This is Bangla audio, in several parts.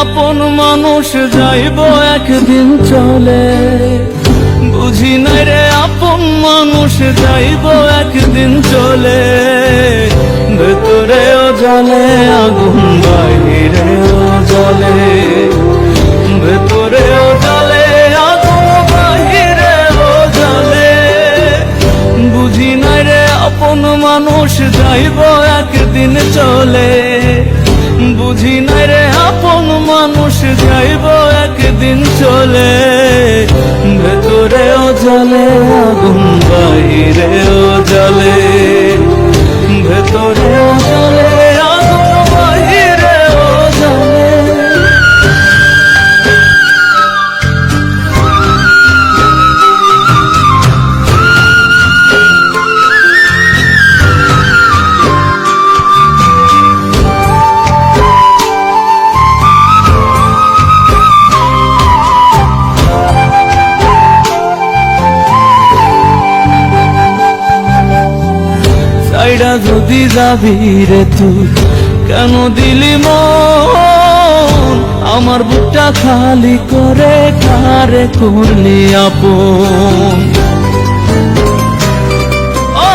আপন মানুষ যাইব একদিন চলে। বুঝি নাই রে আপন মানুষ যাইব একদিন চলে। ভেতরেও জলে আগুন বাহিরেও জলে ভেতরেও জলে আগুন বাহিরেও জলে বুঝি নাই রে আপন মানুষ যাইব একদিন চলে। বুঝি নাই রে একদিন চলে ভেতরেও জলে আগুন বাইরেও জলে সাইডা যদি যাবি রে তুই কেন দিলি মন? আমার বুকটা খালি করে কারে করলি আপন? ও,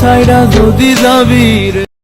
সাইডা যদি যাবি রে